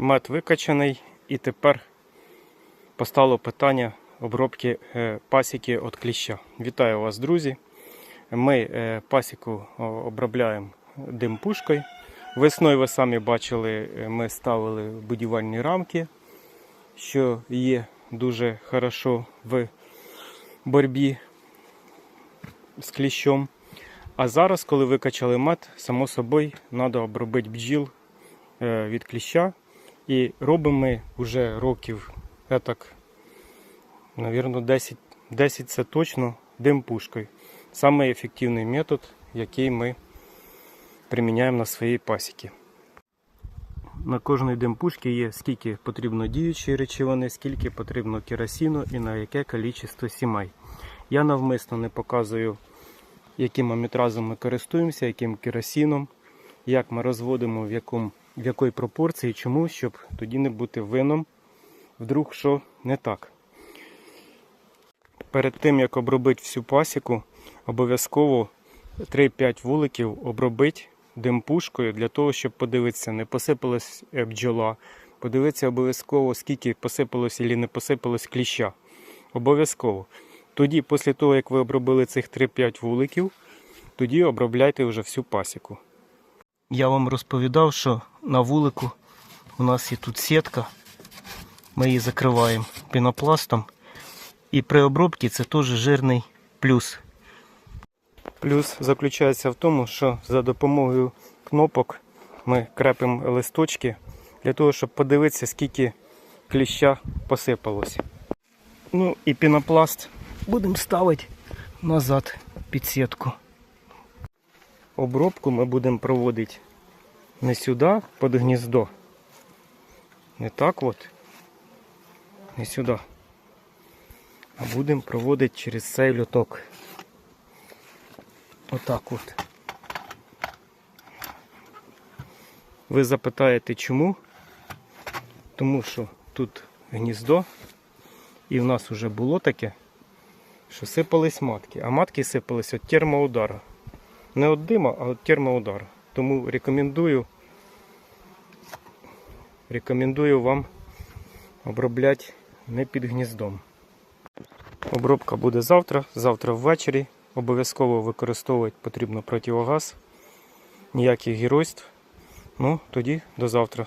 Мед викачаний і тепер постало питання обробки е, пасіки від кліща. Вітаю вас, друзі. Ми е, пасіку обробляємо димпушкою. Весною ви самі бачили, е, ми ставили будівельні рамки, що є дуже хорошо в боротьбі з кліщом. А зараз, коли викачали мед, само собою треба обробити бджіл від кліща. І робимо ми вже років, я так, навірно, 10, 10 це точно дим пушкою. Самий ефективний метод, який ми приміняємо на своїй пасіці. На кожній димпушці є скільки потрібно діючої речовини, скільки потрібно керосину і на яке кількість сімей. Я навмисно не показую, яким амітразом ми користуємося, яким керосином, як ми розводимо, в, якому, в якій пропорції, чому, щоб тоді не бути вином, вдруг що не так. Перед тим, як обробити всю пасіку, обов'язково 3-5 вуликів обробити димпушкою для того, щоб подивитися, не посипалась е, бджола. Подивитися обов'язково, скільки посипалось або не посипалось кліща. Обов'язково. Тоді, після того, як ви обробили цих 3-5 вуликів, тоді обробляйте вже всю пасіку. Я вам розповідав, що на вулику у нас є тут сітка. Ми її закриваємо пінопластом. І при обробці це теж жирний плюс. Плюс заключається в тому, що за допомогою кнопок ми крепимо листочки для того, щоб подивитися, скільки кліща посипалось. Ну і пінопласт будемо ставити назад під сітку. Обробку ми будемо проводити не сюди, під гніздо. Не так от. Не сюди. А будемо проводити через цей льоток. Отак от. Ви запитаєте чому? Тому що тут гніздо, і в нас вже було таке, що сипались матки. А матки сипались від термоудара. Не від дима, а від термоудара. Тому рекомендую, рекомендую вам обробляти не під гніздом. Обробка буде завтра, завтра ввечері. Обов'язково використовувати потрібно противогаз. Ніяких геройств. Ну, тоді до завтра.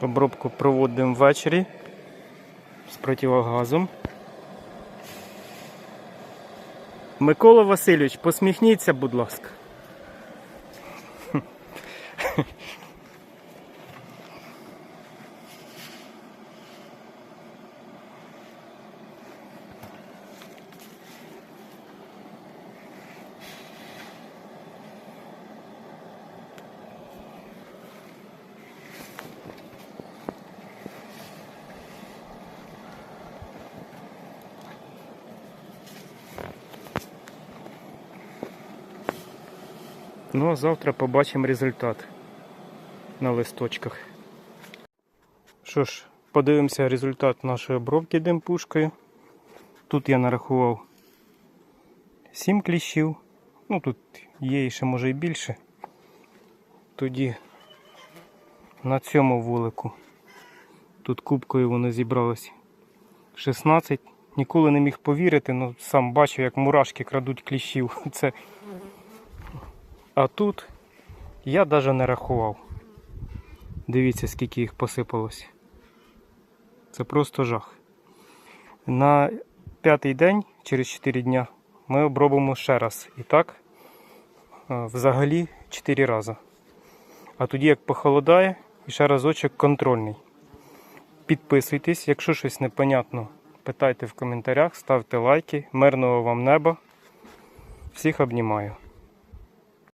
Обробку проводимо ввечері з противогазом. Микола Васильович, посміхніться, будь ласка. Ну а завтра побачимо результат на листочках. Що ж, подивимося результат нашої обробки димпушкою. Тут я нарахував 7 кліщів. Ну тут є ще може і більше. Тоді на цьому вулику. Тут кубкою воно зібралось 16. Ніколи не міг повірити, але сам бачив, як мурашки крадуть кліщів. Це а тут я навіть не рахував. Дивіться, скільки їх посипалось. Це просто жах. На п'ятий день, через 4 дня, ми обробимо ще раз. І так, е, взагалі 4 рази. А тоді, як похолодає, і ще разочок контрольний. Підписуйтесь, якщо щось непонятно, питайте в коментарях, ставте лайки. Мирного вам неба. Всіх обнімаю.